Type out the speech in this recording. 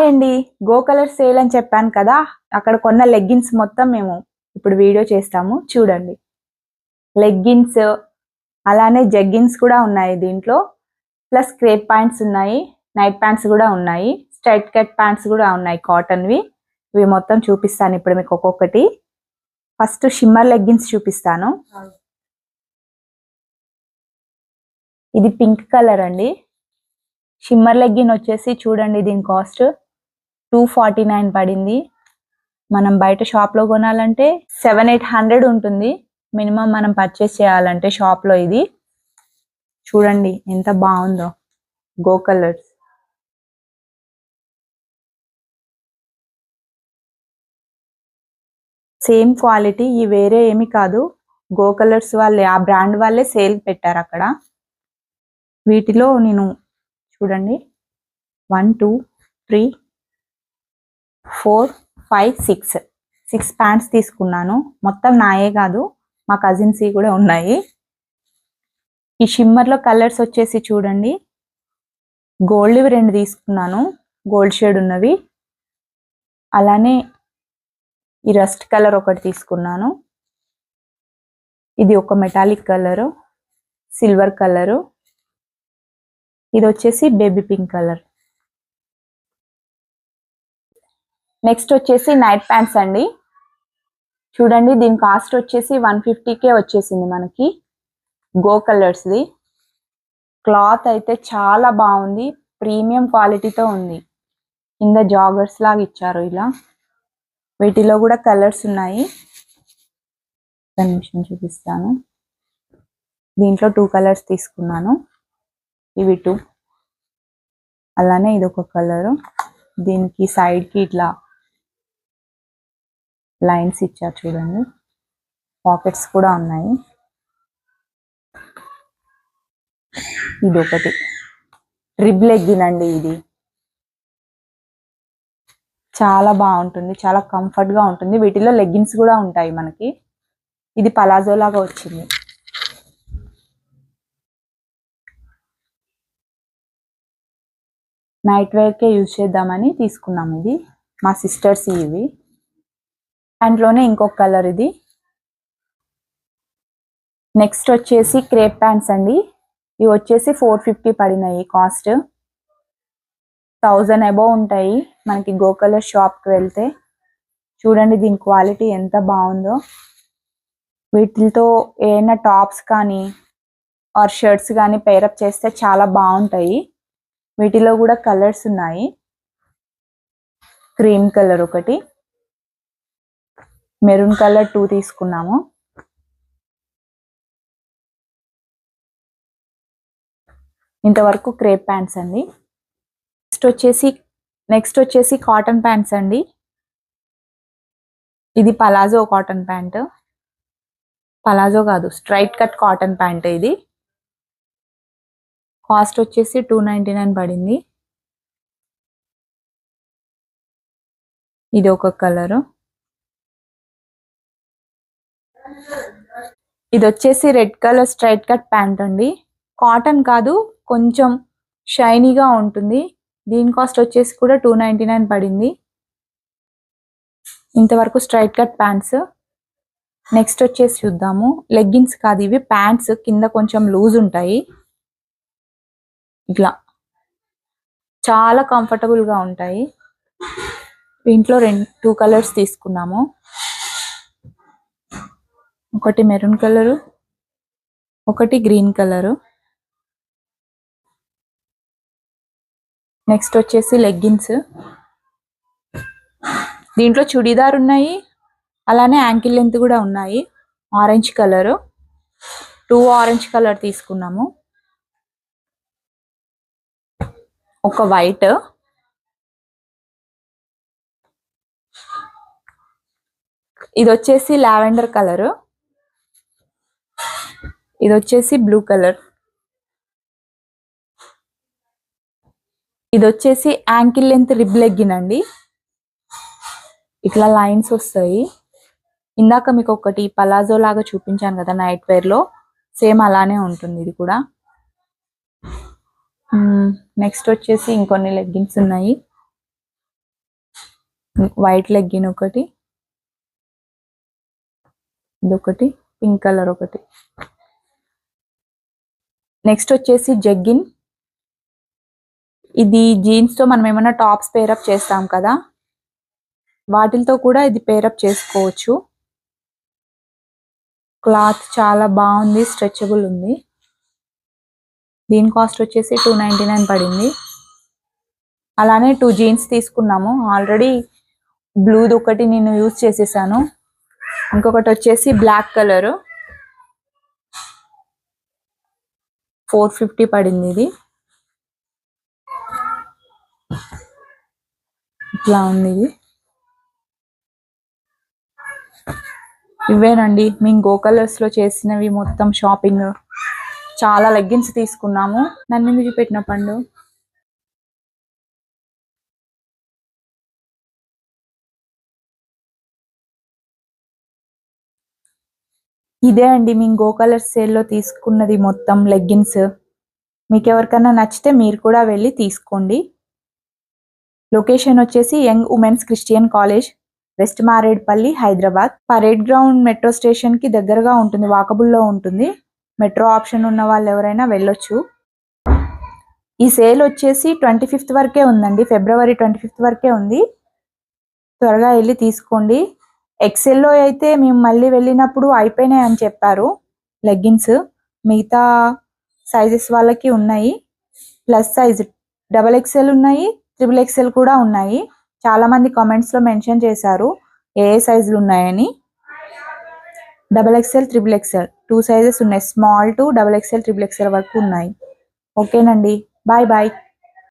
Hi అండి go colour sale అని చెప్పాను కదా అక్కడ కొన్న లెగ్గిన్స్ మొత్తం మేము ఇప్పుడు వీడియో చేస్తాము చూడండి. లెగ్గిన్స్ అలానే జగ్గిన్స్ కూడా ఉన్నాయి దీంట్లో. ప్లస్ క్రేప్ ప్యాంట్స్ ఉన్నాయి నైట్ ప్యాంట్స్ కూడా ఉన్నాయి స్ట్రైట్ కట్ ప్యాంట్స్ కూడా ఉన్నాయి కాటన్వి ఇవి మొత్తం చూపిస్తాను ఇప్పుడు మీకు ఒక్కొక్కటి. ఫస్ట్ షిమ్మర్ లెగ్గిన్స్ చూపిస్తాను. ఇది పింక్ కలర్ అండి. షిమ్మర్ లెగ్గిన్ వచ్చేసి చూడండి దీని కాస్ట్ టూ ఫార్టీ నైన్ పడింది. మనం బయట షాప్లో కొనాలంటే సెవెన్ ఎయిట్ హండ్రెడ్ ఉంటుంది. మినిమం మనం పర్చేస్ చేయాలంటే షాప్లో ఇది. చూడండి ఎంత బాగుందో గో కలర్స్ సేమ్ క్వాలిటీ ఈ వేరే ఏమి కాదు. గో కలర్స్ వాళ్ళే ఆ బ్రాండ్ వాళ్ళే సేల్ పెట్టారు అక్కడ. వీటిలో నేను చూడండి. One two three four five six. Six pants తీసుకున్నాను. మొత్తం నాయే కాదు మా కజిన్స్వి కూడా ఉన్నాయి. ఈ షిమ్మర్లో కలర్స్ వచ్చేసి చూడండి. గోల్డ్వి రెండు తీసుకున్నాను. గోల్డ్ షేడ్ ఉన్నవి. అలానే ఈ రస్ట్ కలర్ ఒకటి తీసుకున్నాను. ఇది ఒక మెటాలిక్ కలరు సిల్వర్ కలరు. ఇది వచ్చేసి బేబీ పింక్ కలర్. నెక్స్ట్ వచ్చేసి నైట్ ప్యాంట్స్ అండి. చూడండి దీని కాస్ట్ వచ్చేసి వన్ ఫిఫ్టీకే వచ్చేసింది మనకి. గో కలర్స్ది క్లాత్ అయితే చాలా బాగుంది. ప్రీమియం క్వాలిటీతో ఉంది. కింద జాగర్స్ లాగా ఇచ్చారు ఇలా. వీటిలో కూడా కలర్స్ ఉన్నాయి. నిమిషం చూపిస్తాను. దీంట్లో టూ కలర్స్ తీసుకున్నాను. ఇవి టూ అలానే ఇది ఒక కలరు దీనికి సైడ్కి ఇట్లా లైన్స్ ఇచ్చారు చూడండి. పాకెట్స్ కూడా ఉన్నాయి. ఇది ఒకటి రిబ్ లెగ్గిన్ అండి ఇది. చాలా బాగుంటుంది. చాలా కంఫర్ట్గా ఉంటుంది. వీటిలో లెగ్గిన్స్ కూడా ఉంటాయి మనకి. ఇది పలాజో లాగా వచ్చింది. నైట్ వేర్కే యూజ్ చేద్దామని తీసుకున్నాం ఇది. మా సిస్టర్స్ ఇవి. దాంట్లోనే ఇంకొక కలర్ ఇది. నెక్స్ట్ వచ్చేసి క్రేప్ ప్యాంట్స్ అండి. ఇవి వచ్చేసి ఫోర్ ఫిఫ్టీ పడినాయి కాస్ట్ థౌజండ్ అబోవ్ ఉంటాయి. మనకి గో కలర్ షాప్కి వెళ్తే. చూడండి దీని క్వాలిటీ ఎంత బాగుందో. వీటితో ఏమైనా టాప్స్ కానీ ఆర్ షర్ట్స్ కానీ పేరప్ చేస్తే చాలా బాగుంటాయి. వీటిలో కూడా కలర్స్ ఉన్నాయి. క్రీమ్ కలర్ ఒకటి. మెరూన్ కలర్ టూ తీసుకున్నాము. ఇంతవరకు క్రేప్ ప్యాంట్స్ అండి. నెక్స్ట్ వచ్చేసి నెక్స్ట్ వచ్చేసి కాటన్ ప్యాంట్స్ అండి. ఇది పలాజో కాటన్ ప్యాంట్. పలాజో కాదు స్ట్రైట్ కట్ కాటన్ ప్యాంట్ ఇది. కాస్ట్ వచ్చేసి టూ నైంటీ నైన్ పడింది. ఇది ఒక కలరు. ఇది వచ్చేసి red colour straight cut pant అండి. కాటన్ కాదు కొంచెం షైనీగా ఉంటుంది. దీని కాస్ట్ వచ్చేసి కూడా టూ నైంటీ నైన్ పడింది. ఇంతవరకు స్ట్రైట్ కట్ ప్యాంట్స్. నెక్స్ట్ వచ్చేసి చూద్దాము. లెగ్గిన్స్ కాదు ఇవి ప్యాంట్స్ కింద కొంచెం లూజ్ ఉంటాయి. ఇట్లా. చాలా కంఫర్టబుల్గా ఉంటాయి. దీంట్లో రెండు టూ కలర్స్ తీసుకున్నాము. ఒకటి మెరూన్ కలరు ఒకటి గ్రీన్ కలరు. నెక్స్ట్ వచ్చేసి లెగ్గిన్స్. దీంట్లో చుడీదార్ ఉన్నాయి అలానే యాంకిల్ లెంత్ కూడా ఉన్నాయి. Orange colour. Two orange colour తీసుకున్నాము. ఒక వైట్. ఇది వచ్చేసి లావెండర్ కలర్. ఇది వచ్చేసి బ్లూ కలర్ ఇది వచ్చేసి యాంకిల్ లెంత్ రిబ్ లెగ్గిన్ అండి. ఇట్లా లైన్స్ వస్తాయి. ఇందాక మీకు ఒకటి పలాజో లాగా చూపించాను కదా నైట్ వేర్లో. సేమ్ అలానే ఉంటుంది ఇది కూడా. Hmm, నెక్స్ట్ వచ్చేసి ఇంకొన్ని లెగ్గిన్స్ ఉన్నాయి. వైట్ లెగ్గిన్ ఒకటి. ఇదొకటి. పింక్ కలర్ ఒకటి. నెక్స్ట్ వచ్చేసి జగ్గిన్. ఇది జీన్స్తో మనం ఏమైనా టాప్స్ పేరప్ చేస్తాం కదా? వాటితో కూడా ఇది పేరప్ చేసుకోవచ్చు. క్లాత్ చాలా బాగుంది స్ట్రెచబుల్ ఉంది. దీని కాస్ట్ వచ్చేసి టూ నైంటీ నైన్ పడింది. అలానే టూ జీన్స్ తీసుకున్నాము. ఆల్రెడీ బ్లూది ఒకటి నేను యూజ్ చేసేసాను. ఇంకొకటి వచ్చేసి బ్లాక్ కలర్ ఫోర్ ఫిఫ్టీ పడింది ఇది. ఇట్లా ఉంది ఇది. ఇవేనండి మేము గో కలర్స్లో చేసినవి మొత్తం షాపింగ్. చాలా లెగ్గిన్స్ తీసుకున్నాము. నన్ను మీరు పెట్టిన పండు? ఇదే అండి మేము గో కలర్ సేల్లో తీసుకున్నది మొత్తం లెగ్గిన్స్. మీకు ఎవరికైనా నచ్చితే మీరు కూడా వెళ్ళి తీసుకోండి. లొకేషన్ వచ్చేసి young women's Christian college west Marredpally Hyderabad. Parade ground metro స్టేషన్కి దగ్గరగా ఉంటుంది వాకబుల్లో ఉంటుంది. మెట్రో ఆప్షన్ ఉన్న వాళ్ళు ఎవరైనా వెళ్ళొచ్చు. ఈ సేల్ వచ్చేసి ట్వంటీ ఫిఫ్త్ వరకే ఉందండి ఫిబ్రవరి ట్వంటీ ఫిఫ్త్ వరకే ఉంది. త్వరగా వెళ్ళి తీసుకోండి. ఎక్సెల్లో అయితే మేము మళ్ళీ వెళ్ళినప్పుడు అయిపోయినాయి అని చెప్పారు. లెగ్గిన్స్ మిగతా సైజెస్ వాళ్ళకి ఉన్నాయి. ప్లస్ సైజ్ డబల్ ఎక్సెల్ ఉన్నాయి ట్రిపుల్ ఎక్సెల్ కూడా ఉన్నాయి. చాలా మంది కామెంట్స్లో మెన్షన్ చేశారు ఏ ఏ సైజులు ఉన్నాయని. Double XL triple XL two sizes ఉన్నాయి. Small to double XL triple XL వరకు ఉన్నాయి. ఓకేనండి బాయ్ బాయ్